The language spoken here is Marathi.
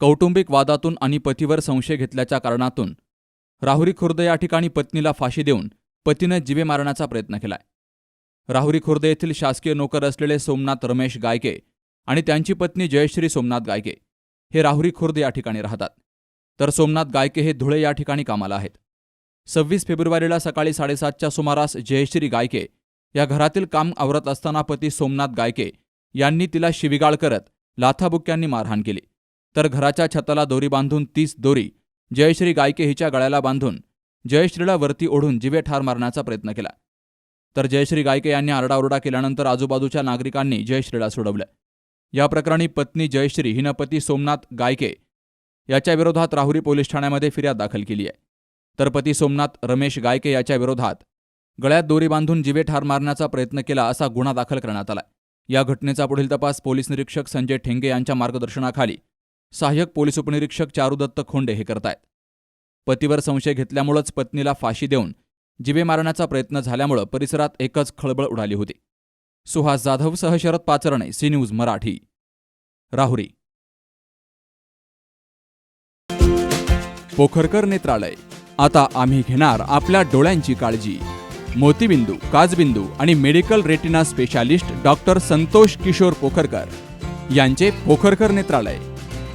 कौटुंबिक वादातून आणि पतीवर संशय घेतल्याच्या कारणातून राहुरी खुर्द या ठिकाणी पत्नीला फाशी देऊन पतीनं जिवे मारण्याचा प्रयत्न केलाय. राहुरी खुर्द येथील शासकीय नोकर असलेले सोमनाथ रमेश गायके आणि त्यांची पत्नी जयश्री सोमनाथ गायके हे राहुरी खुर्द या ठिकाणी राहतात. तर सोमनाथ गायके हे धुळे या ठिकाणी कामाला आहेत. सव्वीस फेब्रुवारीला सकाळी साडेसातच्या सुमारास जयश्री गायके या घरातील काम आवरत असताना पती सोमनाथ गायके यांनी तिला शिविगाळ करत लाथाबुक्यांनी मारहाण केली. तर घराच्या छताला दोरी बांधून तीस दोरी जयश्री गायके हिच्या गळ्याला बांधून जयश्रीला वरती ओढून जिवे ठार मारण्याचा प्रयत्न केला. तर जयश्री गायके यांनी आरडाओरडा केल्यानंतर आजूबाजूच्या नागरिकांनी जयश्रीला सोडवलं. या प्रकरणी पत्नी जयश्री हिनं पती सोमनाथ गायके याच्या विरोधात राहुरी पोलीस ठाण्यामध्ये फिर्याद दाखल केली आहे. तर पती सोमनाथ रमेश गायके याच्या विरोधात गळ्यात दोरी बांधून जिवे ठार मारण्याचा प्रयत्न केला असा गुन्हा दाखल करण्यात आला. या घटनेचा पुढील तपास पोलीस निरीक्षक संजय ठेंगे यांच्या मार्गदर्शनाखाली सहाय्यक पोलीस उपनिरीक्षक चारुदत्त खोंडे हे करतायत. पतीवर संशय घेतल्यामुळंच पत्नीला फाशी देऊन जिवे मारण्याचा प्रयत्न झाल्यामुळं परिसरात एकच खळबळ उडाली होती. सुहास जाधव सह शरद पाचरणे सी न्यूज मराठी. राहुरी. पोखरकर नेत्रालय. आता आम्ही घेणार आपल्या डोळ्यांची काळजी. मोतीबिंदू काजबिंदू आणि medical retina specialist doctor Santosh Kishor Pokharkar यांचे पोखरकर नेत्रालय.